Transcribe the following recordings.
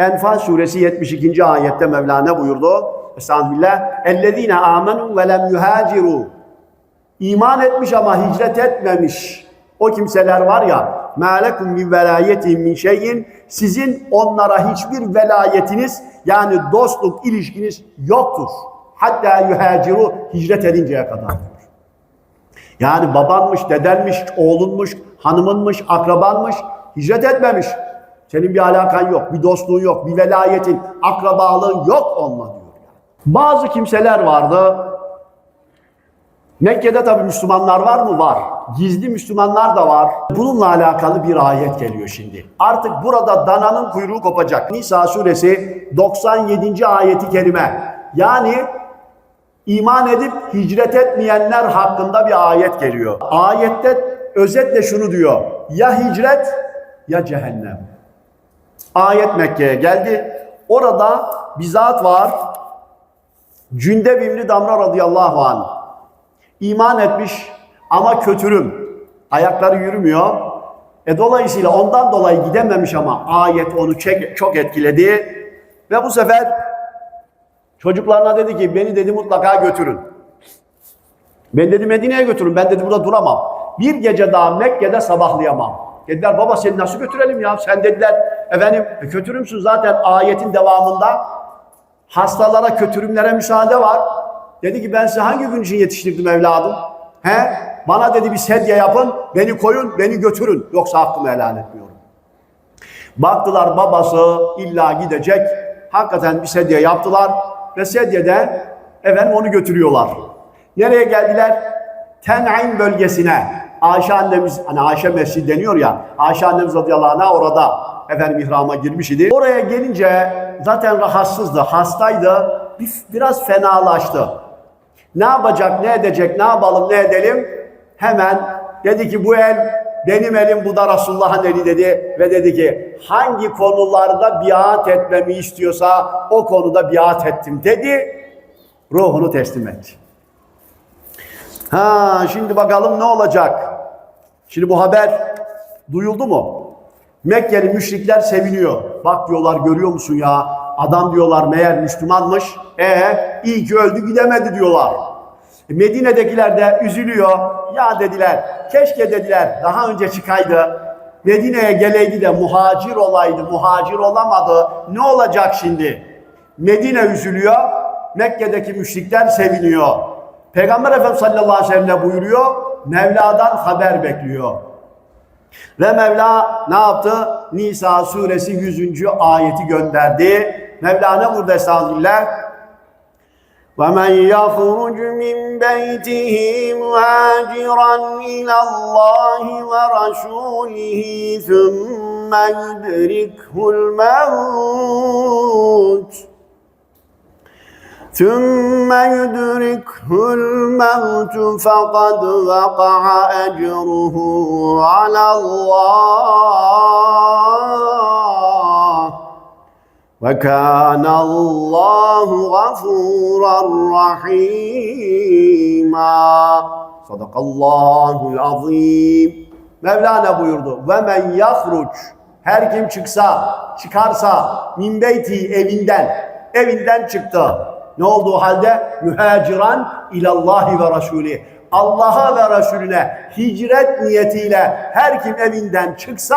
Enfal suresi 72. ayette Mevlana buyurdu. Estağfirullah. Ellezine amenu ve lem yuhaciru. İman etmiş ama hicret etmemiş. O kimseler var ya. Mâ lekum min velayetin min şeyin. Sizin onlara hiçbir velayetiniz yani dostluk ilişkiniz yoktur. Hatta yuhaciru hicret edinceye kadar. Yani babanmış, dedenmiş, oğlunmuş, hanımınmış, akrabanmış hicret etmemiş. Senin bir alakan yok, bir dostluğun yok, bir velayetin, akrabalığın yok onunla diyor. Bazı kimseler vardı. Mekke'de tabii Müslümanlar var mı? Var. Gizli Müslümanlar da var. Bununla alakalı bir ayet geliyor şimdi. Artık burada dananın kuyruğu kopacak. Nisa suresi 97. ayeti kerime. Yani iman edip hicret etmeyenler hakkında bir ayet geliyor. Ayette özetle şunu diyor. Ya hicret ya cehennem. Ayet Mekke'ye geldi. Orada bir zat var. Cünde binli Damra radıyallahu anh. İman etmiş ama kötürüm. Ayakları yürümüyor. E dolayısıyla ondan dolayı gidememiş ama ayet onu çok etkiledi. Ve bu sefer çocuklarına dedi ki beni dedi mutlaka götürün. Ben dedi Medine'ye götürün. Ben dedi burada duramam. Bir gece daha Mekke'de sabahlayamam. Dediler baba seni nasıl götürelim ya? Sen dediler efendim kötürümsün zaten ayetin devamında hastalara kötürümlere müsaade var. Dedi ki ben size hangi gün için yetiştirdim evladım? He? Bana dedi bir sedye yapın, beni koyun, beni götürün. Yoksa hakkımı helal etmiyorum. Baktılar babası illa gidecek. Hakikaten bir sedye yaptılar. Ve sedyede efendim onu götürüyorlar. Nereye geldiler? Ten'in bölgesine. Ayşe annemiz, hani Ayşe Mescid deniyor ya. Ayşe annemiz radıyallahu anh'a orada efendim ihrama girmiş idi. Oraya gelince zaten rahatsızdı, hastaydı. Bir, biraz fenalaştı. Ne yapacak, ne edecek, ne yapalım, ne edelim? Hemen dedi ki bu el benim elim, bu da Resulullah'ın eli dedi. Ve dedi ki hangi konularda biat etmemi istiyorsa o konuda biat ettim dedi. Ruhunu teslim etti. Ha şimdi bakalım ne olacak? Şimdi bu haber duyuldu mu? Mekkeli müşrikler seviniyor. Bak diyorlar görüyor musun ya? Adam diyorlar meğer Müslümanmış. E iyi ki öldü gidemedi diyorlar. E, Medine'dekiler de üzülüyor. Ya dediler keşke dediler daha önce çıkaydı. Medine'ye geleydi de muhacir olaydı. Muhacir olamadı. Ne olacak şimdi? Medine üzülüyor. Mekke'deki müşrikler seviniyor. Peygamber Efendimiz sallallahu aleyhi ve sellem buyuruyor? Mevla'dan haber bekliyor. Ve Mevla ne yaptı? Nisa suresi 100. ayeti gönderdi. Mevla ne burada estağfirullah? وَمَنْ يَخْرُجْ مِنْ بَيْتِهِ مُهَاجِرًا إِلَى اللّٰهِ وَرَسُولِهِ ثُمَّ يُدْرِكْهُ الْمَوْتُ ثم يدركه الموت فقد وقع أجره على الله وكان الله غفورا رحيما صدق الله العظيم Mevlana buyurdu. Ve men yahruc her kim çıksa, çıkarsa min beyti evinden, evinden çıktı. ne olduğu halde mühaciran ilallahi ve rasulü. Allah'a ve Resulüne hicret niyetiyle her kim evinden çıksa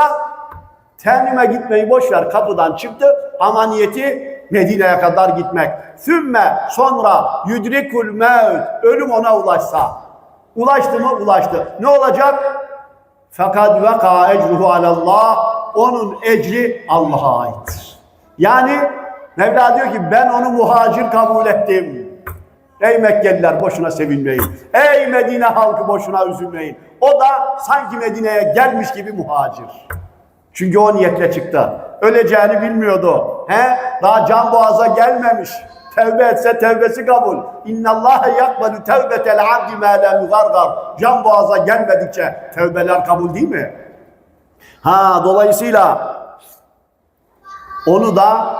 Temime gitmeyi boş ver kapıdan çıktı ama niyeti Medine'ye kadar gitmek. Sümme sonra yudrikul mevt ölüm ona ulaşsa. Ulaştı mı? Ulaştı. Ne olacak? Fakat veka ecruhu alallah. Onun ecri Allah'a aittir. Yani Mevla diyor ki ben onu muhacir kabul ettim. Ey Mekkeliler boşuna sevinmeyin. Ey Medine halkı boşuna üzülmeyin. O da sanki Medine'ye gelmiş gibi muhacir. Çünkü o niyetle çıktı. Öleceğini bilmiyordu. He? Daha can boğaza gelmemiş. Tevbe etse tevbesi kabul. İnna Allah yakbalu tevbetel abdi ma lem yugargar. Can boğaza gelmedikçe tevbeler kabul değil mi? Ha dolayısıyla onu da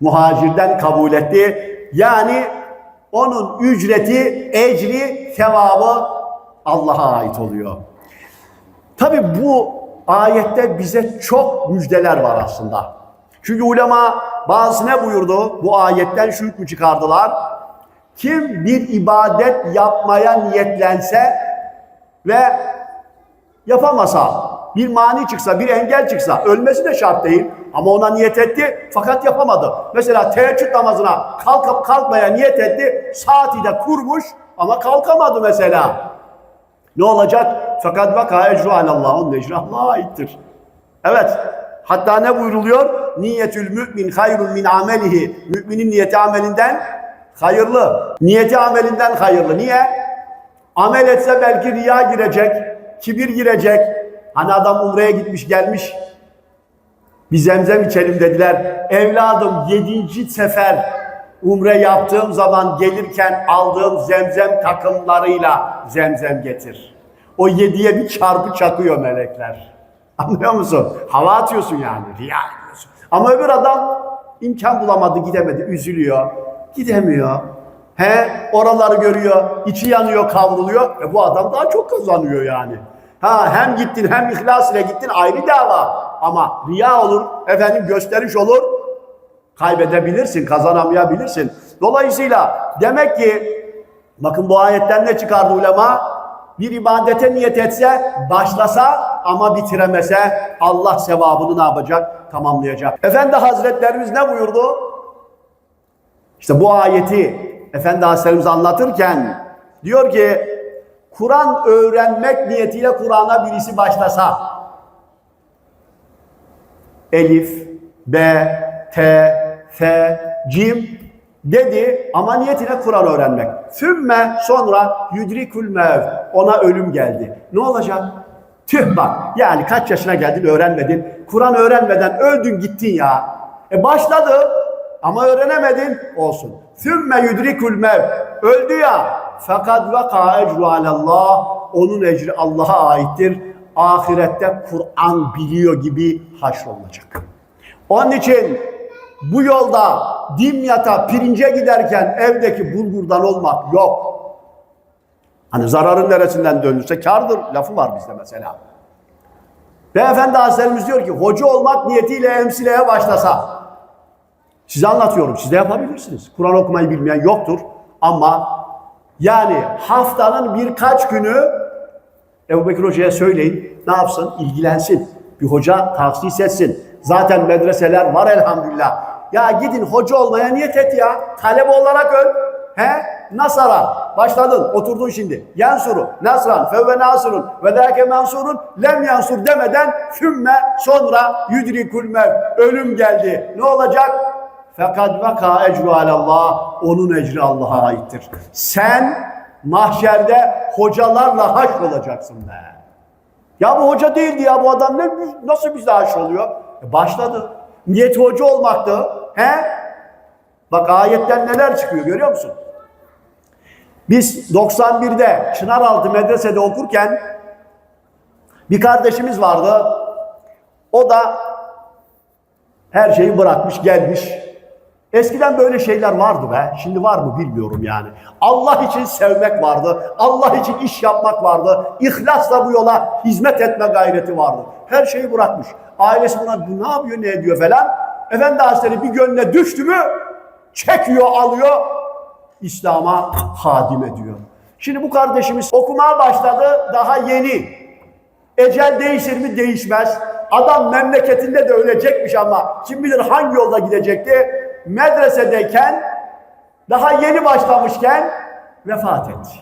muhacirden kabul etti. Yani onun ücreti, ecri, sevabı Allah'a ait oluyor. Tabi bu ayette bize çok müjdeler var aslında. Çünkü ulema bazı ne buyurdu? Bu ayetten şu hükmü çıkardılar. Kim bir ibadet yapmaya niyetlense ve yapamasa, bir mani çıksa, bir engel çıksa, ölmesi de şart değil. Ama ona niyet etti fakat yapamadı. Mesela teheccüd namazına kalkıp kalkmaya niyet etti, saati de kurmuş ama kalkamadı mesela. Ne olacak? Fakat vaka ecru alallah, onun ecri Allah'a aittir. Evet, hatta ne buyruluyor? Niyetül mümin hayrun min amelihi. Müminin niyeti amelinden hayırlı. Niyeti amelinden hayırlı. Niye? Amel etse belki riya girecek, kibir girecek. Hani adam umreye gitmiş gelmiş. Bir zemzem içelim dediler. Evladım yedinci sefer umre yaptığım zaman gelirken aldığım zemzem takımlarıyla zemzem getir. O yediye bir çarpı çakıyor melekler. Anlıyor musun? Hava atıyorsun yani. Riya ediyorsun. Ama öbür adam imkan bulamadı, gidemedi, üzülüyor. Gidemiyor. He, oraları görüyor, içi yanıyor, kavruluyor. E bu adam daha çok kazanıyor yani. Ha hem gittin hem ihlas ile gittin ayrı dava. Ama riya olur, efendim gösteriş olur. Kaybedebilirsin, kazanamayabilirsin. Dolayısıyla demek ki bakın bu ayetten ne çıkardı ulema? Bir ibadete niyet etse, başlasa ama bitiremese Allah sevabını ne yapacak? Tamamlayacak. Efendi Hazretlerimiz ne buyurdu? İşte bu ayeti Efendi Hazretlerimiz anlatırken diyor ki Kur'an öğrenmek niyetiyle Kur'an'a birisi başlasa Elif, B, T, F, Cim dedi ama niyetine Kur'an öğrenmek. Sümme sonra yudrikul mev ona ölüm geldi. Ne olacak? Tüh bak yani kaç yaşına geldin öğrenmedin. Kur'an öğrenmeden öldün gittin ya. E başladı ama öğrenemedin olsun. Sümme yudrikul mev öldü ya. Fakat vaka ecru alallah onun ecri Allah'a aittir. Ahirette Kur'an biliyor gibi haşrolunacak. Onun için bu yolda dimyata, pirince giderken evdeki bulgurdan olmak yok. Hani zararın neresinden dönülse kardır lafı var bizde mesela. Beyefendi Hazretlerimiz diyor ki hoca olmak niyetiyle emsileye başlasa. Size anlatıyorum siz de yapabilirsiniz. Kur'an okumayı bilmeyen yoktur ama yani haftanın birkaç günü Ebu Bekir Hoca'ya söyleyin ne yapsın ilgilensin. Bir hoca tahsis etsin. Zaten medreseler var elhamdülillah. Ya gidin hoca olmaya niyet et ya. Talebe olarak öl. He? Nasara. Başladın. Oturdun şimdi. Yansuru. Nasran. Fevve nasrun. Ve dâke mensurun. Lem yansur demeden fümme sonra yudrikul mev. Ölüm geldi. Ne olacak? Fakat vaka ecru alallah. Onun ecri Allah'a aittir. Sen mahşerde hocalarla haş olacaksın be. Ya bu hoca değildi ya bu adam ne nasıl bizde haş oluyor? E başladı. Niyeti hoca olmaktı. He? Bak ayetten neler çıkıyor görüyor musun? Biz 91'de Çınaraltı medresede okurken bir kardeşimiz vardı. O da her şeyi bırakmış gelmiş. Eskiden böyle şeyler vardı be. Şimdi var mı bilmiyorum yani. Allah için sevmek vardı. Allah için iş yapmak vardı. İhlasla bu yola hizmet etme gayreti vardı. Her şeyi bırakmış. Ailesi buna bu ne yapıyor ne ediyor falan. Efendi Hazretleri bir gönlüne düştü mü çekiyor alıyor. İslam'a hadim ediyor. Şimdi bu kardeşimiz okumaya başladı daha yeni. Ecel değişir mi değişmez. Adam memleketinde de ölecekmiş ama kim bilir hangi yolda gidecekti. Medresedeyken daha yeni başlamışken vefat etti.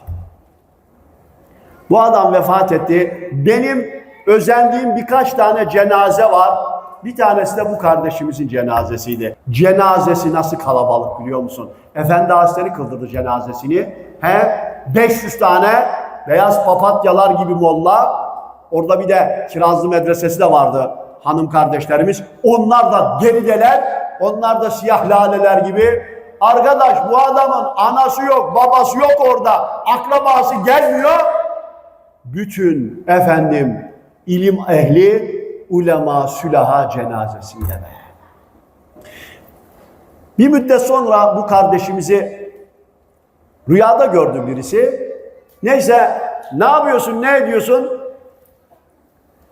Bu adam vefat etti. Benim özendiğim birkaç tane cenaze var. Bir tanesi de bu kardeşimizin cenazesiydi. Cenazesi nasıl kalabalık biliyor musun? Efendi Hazretleri kıldırdı cenazesini. He, 500 tane beyaz papatyalar gibi molla. Orada bir de Kirazlı Medresesi de vardı hanım kardeşlerimiz. Onlar da gerideler. Onlar da siyah laleler gibi. Arkadaş bu adamın anası yok, babası yok orada. Akrabası gelmiyor. Bütün efendim ilim ehli ulema sülaha cenazesiyle be. Bir müddet sonra bu kardeşimizi rüyada gördü birisi. Neyse ne yapıyorsun ne ediyorsun?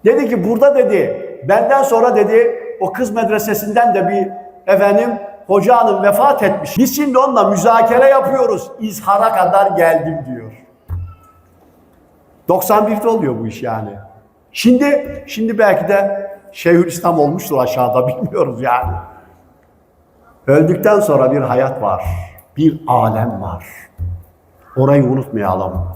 Dedi ki burada dedi benden sonra dedi o kız medresesinden de bir efendim hoca hanım vefat etmiş. Biz şimdi onunla müzakere yapıyoruz. İzhara kadar geldim diyor. 91'de oluyor bu iş yani. Şimdi şimdi belki de Şeyhülislam olmuştur aşağıda bilmiyoruz yani. Öldükten sonra bir hayat var. Bir alem var. Orayı unutmayalım.